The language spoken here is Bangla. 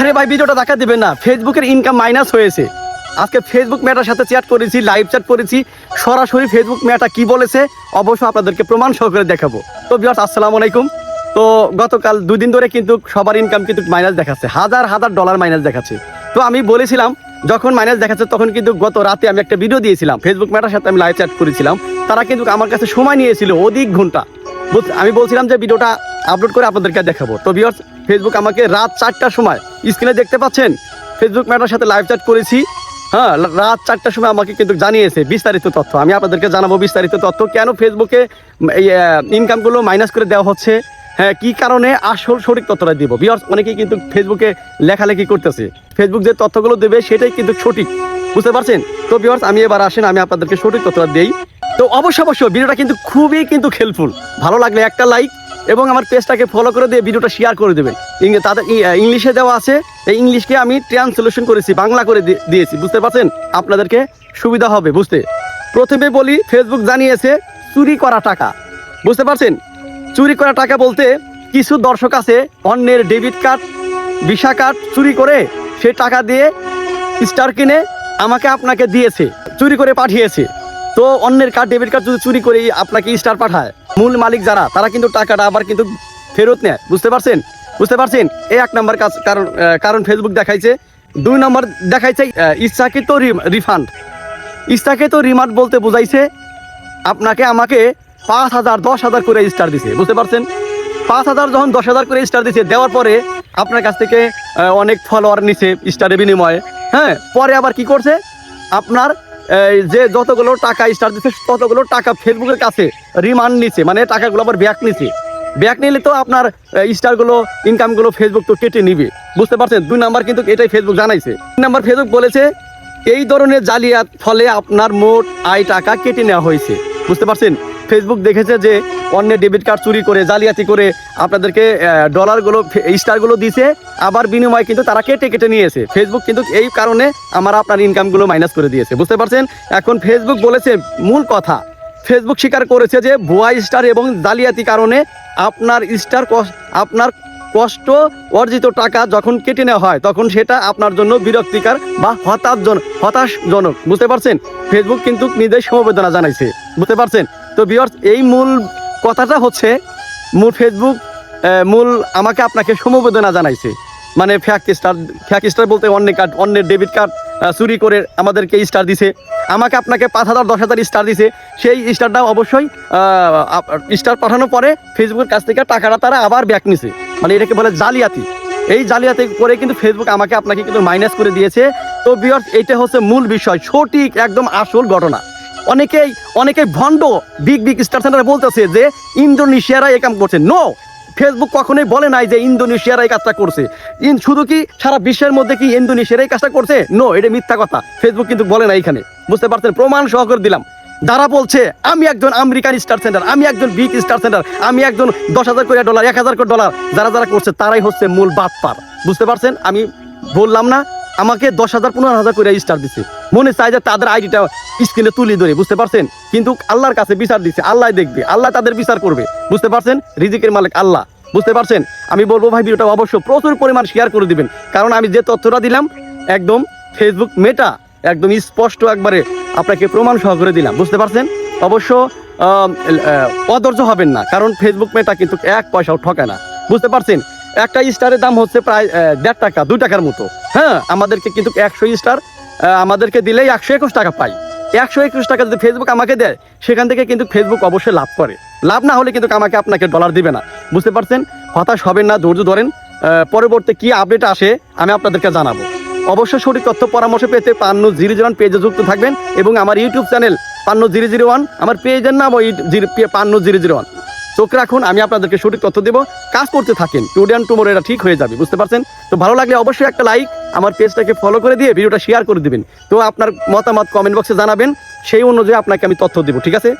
আরে ভাই, ভিডিওটা দেখা দিবেন না। ফেসবুকের ইনকাম মাইনাস হয়েছে। আজকে ফেসবুক মেয়েটার সাথে চ্যাট করেছি লাইভ চ্যাট করেছি। সরাসরি ফেসবুক মেয়েটা কি বলেছে, অবশ্য আপনাদেরকে প্রমাণ সহকারে দেখাবো। তো বিয়ার্স আসসালামু আলাইকুম। তো গতকাল দুই দিন ধরে কিন্তু সবার ইনকাম কিন্তু মাইনাস দেখাচ্ছে। হাজার হাজার ডলার মাইনাস দেখাচ্ছে। তো আমি বলেছিলাম, যখন মাইনাস দেখাচ্ছে, তখন কিন্তু গত রাতে আমি একটা ভিডিও দিয়েছিলাম। ফেসবুক মেয়েটার সাথে আমি লাইভ চ্যাট করেছিলাম। তারা কিন্তু আমার কাছে সময় নিয়েছিল অধিক ঘণ্টা। আমি বলছিলাম যে ভিডিওটা আপলোড করে আপনাদেরকে দেখাবো। তো বিয়ার্স ফেসবুক আমাকে রাত চারটার সময় স্ক্রিনে দেখতে পাচ্ছেন? ফেসবুক ম্যাটার সাথে লাইভ চ্যাট করেছি। হ্যাঁ রাত চারটার সময় আমাকে কিন্তু জানিয়েছে বিস্তারিত তথ্য। আমি আপনাদেরকে জানাব বিস্তারিত তথ্য, কেন ফেসবুকে এই ইনকামগুলো মাইনাস করে দেওয়া হচ্ছে? হ্যাঁ কি কারণে? আসল সঠিক তথ্যটা দিব। বিয়ার্স অনেকেই কিন্তু ফেসবুকে লেখালেখি করতেছে। ফেসবুক যে তথ্যগুলো দেবে, সেটাই কিন্তু সঠিক। বুঝতে পারছেন? তো বিয়ার্স আমি এবার আসেন, আমি আপনাদেরকে সঠিক তথ্যটা দেই। তো অবশ্য অবশ্যই, ভিডিওটা কিন্তু খুবই কিন্তু হেল্পফুল ভালো লাগলে একটা লাইক এবং আমার পেজটাকে ফলো করে দিয়ে ভিডিওটা শেয়ার করে দেবেন। ইং- তাদের ইংলিশে দেওয়া আছে। এই ইংলিশকে আমি ট্রান্সলেশন করেছি, বাংলা করে দিয়েছি, বুঝতে পারছেন? আপনাদেরকে সুবিধা হবে, বুঝতে? প্রথমে বলি ফেসবুক জানিয়েছে চুরি করা টাকা। বুঝতে পারছেন? চুরি করা টাকা বলতে কিছু দর্শক আছে, অন্যের ডেবিট কার্ড ভিসা কার্ড চুরি করে সে টাকা দিয়ে স্টার কিনে আমাকে আপনাকে দিয়েছে, চুরি করে পাঠিয়েছে। তো অন্যের কার্ড ডেবিট কার্ড যদি চুরি করে আপনাকে স্টার পাঠায় মূল মালিক যারা, তারা কিন্তু টাকাটা আবার কিন্তু ফেরত নেয়। বুঝতে পারছেন? বুঝতে পারছেন? এই এক নম্বর কাজ কারণ কারণ ফেসবুক দেখাইছে। দুই নম্বর দেখাইছে ইচ্ছাকৃত রিফান্ড ইচ্ছাকৃত রিমান্ড বলতে বোঝাইছে, আপনাকে আমাকে পাঁচ হাজার, দশ হাজার করে স্টার দিছে। বুঝতে পারছেন? পাঁচ হাজার যখন দশ হাজার করে স্টার দিছে, দেওয়ার পরে আপনার কাছ থেকে অনেক ফলোয়ার নিছে স্টারের বিনিময়ে। হ্যাঁ? পরে আবার কি করছে? আপনার যে যতগুলো টাকা স্টার দিচ্ছে ততগুলো টাকা ফেসবুকের কাছে রিমান্ড নিচ্ছে মানে টাকাগুলো আবার ব্যাক নিচ্ছে ব্যাক নিলে তো আপনার স্টারগুলো ইনকামগুলো ফেসবুক তো কেটে নিবে। বুঝতে পারছেন? দুই নাম্বার কিন্তু এটাই ফেসবুক জানাইছে। তিন নাম্বার ফেসবুক বলেছে, এই ধরনের জালিয়াত ফলে আপনার মোট আয় টাকা কেটে নেওয়া হয়েছে। বুঝতে পারছেন? ফেসবুক দেখেছে যে অন্যের ডেবিট কার্ড চুরি করে, জালিয়াতি করে আপনাদেরকে ডলারগুলো স্টারগুলো দিছে। আবার বিনিময়ে কিন্তু তারা কেটে কেটে নিয়েছে। ফেসবুক কিন্তু এই কারণে আমার আপনার ইনকামগুলো মাইনাস করে দিয়েছে। বুঝতে পারছেন? এখন ফেসবুক বলেছে, মূল কথা ফেসবুক স্বীকার করেছে যে ভুয়া স্টার এবং জালিয়াতি কারণে আপনার স্টার আপনার কষ্ট অর্জিত টাকা যখন কেটে নেওয়া হয়, তখন সেটা আপনার জন্য বিরক্তিকর বা হতাশজন হতাশজনক। বুঝতে পারছেন? ফেসবুক কিন্তু নিজের সমবেদনা জানাইছে। বুঝতে পারছেন? তো বিয়ার্স এই মূল কথাটা হচ্ছে, মূল ফেসবুক মূল আমাকে আপনাকে সমবেদনা জানাইছে। মানে ফ্যাক স্টার ফ্যাক স্টার বলতে অন্য কার্ড অন্যের ডেবিট কার্ড চুরি করে আমাদেরকে স্টার দিছে। আমাকে আপনাকে পাঁচ হাজার, দশ হাজার স্টার দিছে। সেই স্টারটা অবশ্যই স্টার পাঠানোর পরে ফেসবুকের কাছ থেকে টাকাটা তারা আবার ব্যাক নিছে। মানে এটাকে বলে জালিয়াতি। এই জালিয়াতি করে কিন্তু ফেসবুক আমাকে আপনাকে কিন্তু মাইনাস করে দিয়েছে। তো বিয়ার্স এইটা হচ্ছে মূল বিষয়, সঠিক, একদম আসল ঘটনা। অনেকেই অনেকেই ভণ্ড বিগ বিগ স্টার সেন্টারে বলতেছে যে ইন্দোনেশিয়ারা এই কাম করছে। নো ফেসবুক কখনোই বলে নাই যে ইন্দোনেশিয়ারা এই কাজটা করছে। ইন শুধু কি সারা বিশ্বের মধ্যে কি ইন্দোনেশিয়ারা এই কাজটা করছে? নো এটা মিথ্যা কথা। ফেসবুক কিন্তু বলে না এখানে। বুঝতে পারছেন? প্রমাণ সহ করে দিলাম। যারা বলছে, আমি একজন আমেরিকান স্টার সেন্টার, আমি একজন বিগ স্টার সেন্টার, আমি একজন দশ হাজার করে ডলার, এক হাজার করে ডলার, যারা যারা করছে, তারাই হচ্ছে মূল বাটপার। বুঝতে পারছেন? আমি বললাম না আমাকে দশ হাজার, পনেরো হাজার করে স্টার দিছে। মনে চাই যে তাদের আইডিটা স্ক্রিনে তুলে ধরে, বুঝতে পারছেন? কিন্তু আল্লাহর কাছে বিচার দিচ্ছে আল্লাহ দেখবে, আল্লাহ তাদের বিচার করবে, বুঝতে পারছেন? রিজিকের মালিক আল্লাহ, বুঝতে পারছেন? আমি বলব ভাই, ভিডিওটা অবশ্য প্রচুর পরিমাণ শেয়ার করে দিবেন। কারণ আমি যে তথ্যটা দিলাম, একদম ফেসবুক মেটা একদম স্পষ্ট একবারে আপনাকে প্রমাণ সহ করে দিলাম, বুঝতে পারছেন? অবশ্য অধৈর্য হবেন না, কারণ ফেসবুক মেটা কিন্তু এক পয়সাও ঠকে না, বুঝতে পারছেন? একটা স্টারের দাম হচ্ছে প্রায় দেড় টাকা, দুই টাকার মতো। হ্যাঁ আমাদেরকে কিন্তু একশো স্টার আমাদেরকে দিলেই একশো একুশ টাকা পাই। একশো একুশ টাকা যদি ফেসবুক আমাকে দেয়, সেখান থেকে কিন্তু ফেসবুক অবশ্যই লাভ করে। লাভ না হলে কিন্তু আমাকে আপনাকে ডলার দিবে না। বুঝতে পারছেন? হতাশ হবেন না, ধৈর্য ধরেন। পরবর্তী কি আপডেট আসে, আমি আপনাদেরকে জানাব। অবশ্যই সঠিক তথ্য পরামর্শ পেতে পান্ন জিরো জিরো পেজে যুক্ত থাকবেন এবং আমার ইউটিউব চ্যানেল পান্ন জিরো জিরো ওয়ান, আমার পেজের নাম ওই পান্ন জিরো জিরো ওয়ান। চোখ রাখুন, আমি আপনাদেরকে সঠিক তথ্য দেবো। কাজ করতে থাকেন টুডে টুমোর এটা ঠিক হয়ে যাবে, বুঝতে পারছেন? তো ভালো লাগলে অবশ্যই একটা লাইক আমার পেজটাকে ফলো করে দিয়ে ভিডিওটা শেয়ার করে দিবেন। তো আপনার মতামত কমেন্ট বক্সে জানাবেন, সেই অনুযায়ী আপনাকে আমি তথ্য দেবো, ঠিক আছে?